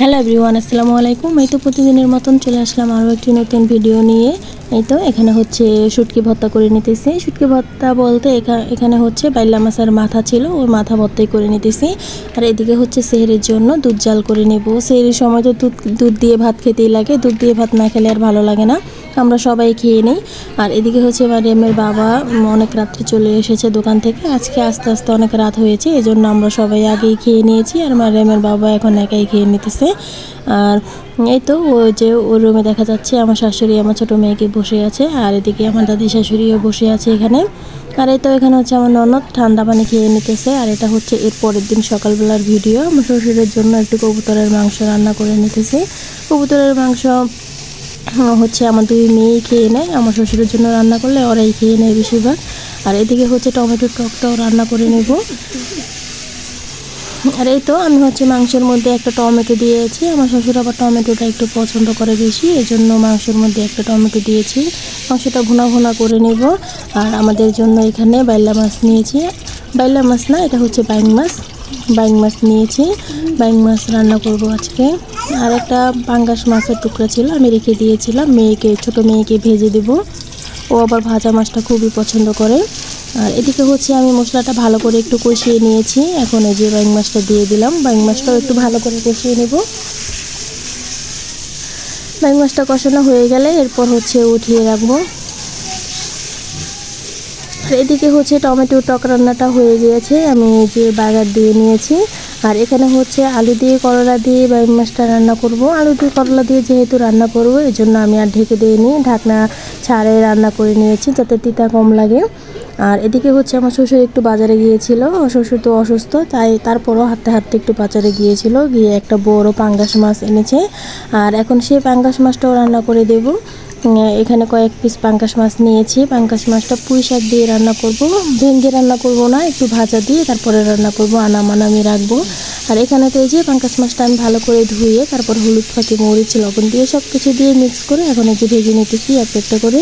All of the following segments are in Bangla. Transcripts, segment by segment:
হ্যালো এভরিওয়ান, আসসালামু আলাইকুম। এই তো প্রতিদিনের মতন চলে আসলাম আরও একটি নতুন ভিডিও নিয়ে। এই তো, এখানে হচ্ছে শুটকি ভর্তা করে নিতেছি। শুটকি ভর্তা বলতে এখানে হচ্ছে বাইলা মাছের মাথা ছিল, ওই মাথা ভর্তাই করে নিতেছি। আর এদিকে হচ্ছে সেহরির জন্য দুধ জাল করে নেব। সেহরির সময় তো দুধ দুধ দিয়ে ভাত খেতেই লাগে, দুধ দিয়ে ভাত না খেলে আর ভালো লাগে না। আমরা সবাই খেয়ে নিই। আর এদিকে হচ্ছে মারিয়ামের বাবা অনেক রাত্রে চলে এসেছে দোকান থেকে। আজকে আস্তে আস্তে অনেক রাত হয়েছে এই জন্য আমরা সবাই আগেই খেয়ে নিয়েছি। আর মারিয়ামের বাবা এখন একাই খেয়ে নিতেছে। আর এই তো ওই যে ওর রুমে দেখা যাচ্ছে, আমার শাশুড়ি, আমার ছোটো মেয়েকে বসে আছে, আর এদিকে আমার দাদি শাশুড়িও বসে আছে এখানে। আর এই তো এখানে হচ্ছে আমার ননদ, ঠান্ডা পানি খেয়ে নিতেছে, আর এটা হচ্ছে এর পরের দিন সকালবেলার ভিডিও। আমার শ্বশুরের জন্য একটু কবুতরের মাংস রান্না করে নিতেছি। কবুতরের মাংস হচ্ছে আমার দুই মেয়েই খেয়ে নেয়, আমার শ্বশুরের জন্য রান্না করলে ওরাই খেয়ে নেয় বেশিরভাগ। আর এদিকে হচ্ছে টমেটো টকটাও রান্না করে নেব। আর এই তো আমি হচ্ছে মাংসের মধ্যে একটা টমেটো দিয়েছি। আমার শ্বশুর আবার টমেটোটা একটু পছন্দ করে বেশি এই জন্য মাংসের মধ্যে একটা টমেটো দিয়েছি। মাংসটা ভুনা ভুনা করে নেব। আর আমাদের জন্য এখানে বাইলা মাছ নিয়েছি। বাইলা মাছ না, এটা হচ্ছে বাইং মাছ। বাইং মাছ নিয়েছি। বাইং মাছ রান্না করব আজকে। আর একটা পাঙ্গাস মাছের টুকরা ছিল, আমি রেখে দিয়েছিলাম। মেয়েকে, ছোট মেয়েকে ভেজে দেবো। ও আবার ভাজা মাছটা খুবই পছন্দ করে। আর এদিকে হচ্ছে আমি মশলাটা ভালো করে একটু কষিয়ে নিয়েছি। এখন এই যে বাইং মাছটা দিয়ে দিলাম। বাইং মাছটাও একটু ভালো করে কষিয়ে নেব। বাইং মাছটা কষানো হয়ে গেলে এরপর হচ্ছে উঠিয়ে রাখব। এদিকে হচ্ছে টমেটো টক রান্নাটা হয়ে গিয়েছে। আমি এই যে বাগার দিয়ে নিয়েছি। আর এখানে হচ্ছে আলু দিয়ে করলা দিয়ে বাইম মাছটা রান্না করব। আলু দিয়ে করলা দিয়ে যেহেতু রান্না করব এই জন্য আমি আর ঢেকে দিয়ে নিই ঢাকনা ছাড়ে রান্না করে নিয়েছি, যাতে তিতা কম লাগে। আর এদিকে হচ্ছে আমার শ্বশুর একটু বাজারে গিয়েছিল শ্বশুর তো অসুস্থ, তাই তারপরও হাঁটতে হাঁটতে একটু বাজারে গিয়েছিল, গিয়ে একটা বড় পাঙ্গাস মাছ এনেছে। আর এখন সেই পাঙ্গাস মাছটাও রান্না করে দেবো। এখানে কয়েক পিস পাঙ্কাশ মাছ নিয়েছি পাঙ্কাশ মাছটা পুঁই শাক দিয়ে রান্না করব ভেঙে রান্না করব না, একটু ভাজা দিয়ে তারপরে রান্না করব, আনামান আমি রাখব। আর এখানে তো এই যে পাঙ্কাশ মাছটা আমি ভালো করে ধুয়ে তারপর হলুদ ফাঁকি মরিচ, লবণ দিয়ে সব কিছু দিয়ে মিক্স করে এখন এই যে ভেজে নিতেছি একটা একটা করে।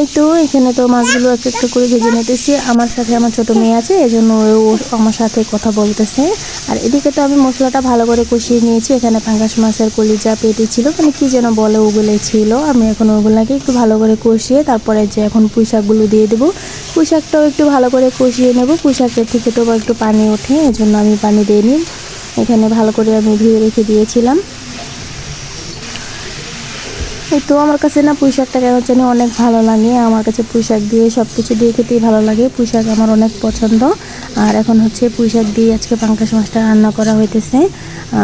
এই তো, এখানে তো মাছগুলো এক একটা করে ভেজে নিতেছি। আমার সাথে আমার ছোট মেয়ে আছে এই জন্য ও আমার সাথে কথা বলতেছে। আর এদিকে তো আমি মশলাটা ভালো করে কষিয়ে নিয়েছি। এখানে পাঙ্গাস মাছের কলিজা পেটি ছিল মানে কি যেন বলে ওগুলো ছিল। আমি এখন ওগুলাকে একটু ভালো করে কষিয়ে তারপরে যে এখন পুঁই শাকগুলো দিয়ে দেবো, পুঁই শাকটাও একটু ভালো করে কষিয়ে নেব। পুঁই শাকের থেকে তো একটু পানি ওঠে এই জন্য আমি পানি দিয়ে নিই। এখানে ভালো করে আমি ধুয়ে রেখে দিয়েছিলাম। তো আমার কাছে না পুঁই কেন জানি অনেক ভালো লাগে। আমার কাছে পুঁই শাক দিয়ে সব কিছু দিয়ে খেতেই ভালো লাগে। পুঁই শাক আমার অনেক পছন্দ। আর এখন হচ্ছে পুঁই শাক দিয়ে আজকে পাঙ্কাশ মাছটা রান্না করা হইতেছে।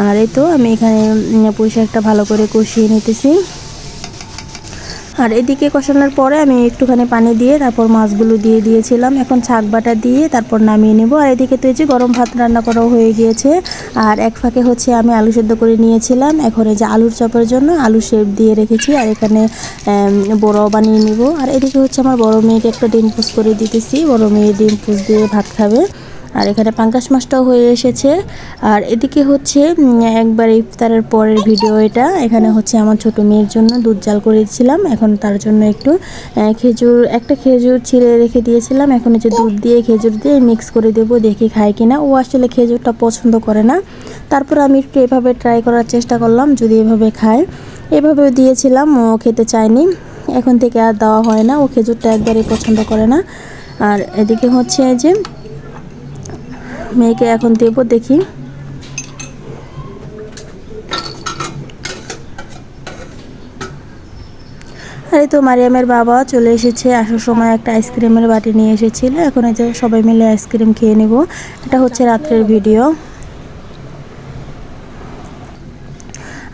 আর এই তো আমি এখানে পুঁই শাকটা ভালো করে কষিয়ে নিতেছি। আর এদিকে কষানোর পরে আমি একটুখানি পানি দিয়ে তারপর মাছগুলো দিয়ে দিয়েছিলাম। এখন ছাক বাটা দিয়ে তারপর নামিয়ে নেব। আর এদিকে তো এই গরম ভাত রান্না করাও হয়ে গিয়েছে। আর এক ফাঁকে হচ্ছে আমি আলু সেদ্ধ করে নিয়েছিলাম। এখন এই যে আলুর চপের জন্য আলু শেপ দিয়ে রেখেছি আর এখানে বড়াও বানিয়ে নিব। আর এদিকে হচ্ছে আমার বড় মেয়েকে একটা ডিম পুষ করে দিতেছি। বড় মেয়ে ডিম পুষ দিয়ে ভাত খাবে। আর এখানে পাঙ্কাশ মাছটাও হয়ে এসেছে। আর এদিকে হচ্ছে একবার ইফতারের পরের ভিডিও এটা। এখানে হচ্ছে আমার ছোট মেয়ের জন্য দুধ জাল করেছিলাম। এখন তার জন্য একটু খেজুর, একটা খেজুর ছিঁড়ে রেখে দিয়েছিলাম। এখন হচ্ছে দুধ দিয়ে খেজুর দিয়ে মিক্স করে দেবো, দেখি খায় কিনা। ও আসলে খেজুরটা পছন্দ করে না। তারপর আমি একটু এভাবে ট্রাই করার চেষ্টা করলাম, যদি এভাবে খায়। এভাবে দিয়েছিলাম, ও খেতে চায়নি। এখন থেকে আর দেওয়া হয় না। ও খেজুরটা একবারই পছন্দ করে না। আর এদিকে হচ্ছে যে মেয়েকে এখন দেব, দেখি। আরে তো মারিয়ামের বাবা চলে এসেছে, আসার সময় একটা আইসক্রিমের বাটি নিয়ে এসেছিল। এখন এই যে সবাই মিলে আইসক্রিম খেয়ে নেব। এটা হচ্ছে রাত্রের ভিডিও।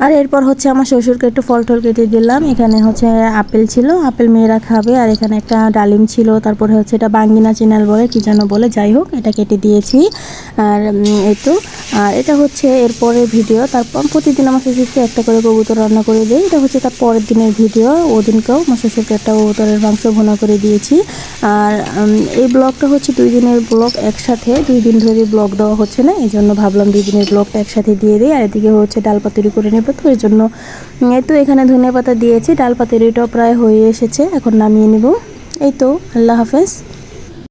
আর এরপর হচ্ছে আমার শ্বশুরকে একটু ফল টল কেটে দিলাম। এখানে হচ্ছে আপেল ছিল, আপেল মেয়েরা খাবে। আর এখানে একটা ডালিম ছিল, তারপরে হচ্ছে এটা বাঙ্গিনা চিনাল বলে, কি যেন বলে, যাই হোক, এটা কেটে দিয়েছি। আর এই তো। আর এটা হচ্ছে এরপরে ভিডিও। তারপর প্রতিদিন আমার শ্বশুরকে একটা করে কবুতর রান্না করে দিই। এটা হচ্ছে তার পরের দিনের ভিডিও। ওদিনকেও আমার শ্বশুরকে একটা কবুতরের মাংস ভুনা করে দিয়েছি। আর এই ব্লগটা হচ্ছে দুই দিনের ব্লগ একসাথে। দুই দিন ধরে ব্লগ দেওয়া হচ্ছে না, এই জন্য ভাবলাম দুই দিনের ব্লগটা একসাথে দিয়ে দিই। আর এদিকে হচ্ছে ডাল পাতুরি করে নেব তো এই জন্য। এই তো এখানে ধনে পাতা দিয়েছি ডাল পাতুরিটাও প্রায় হয়ে এসেছে, এখন নামিয়ে নেব। এই তো, আল্লাহ হাফেজ।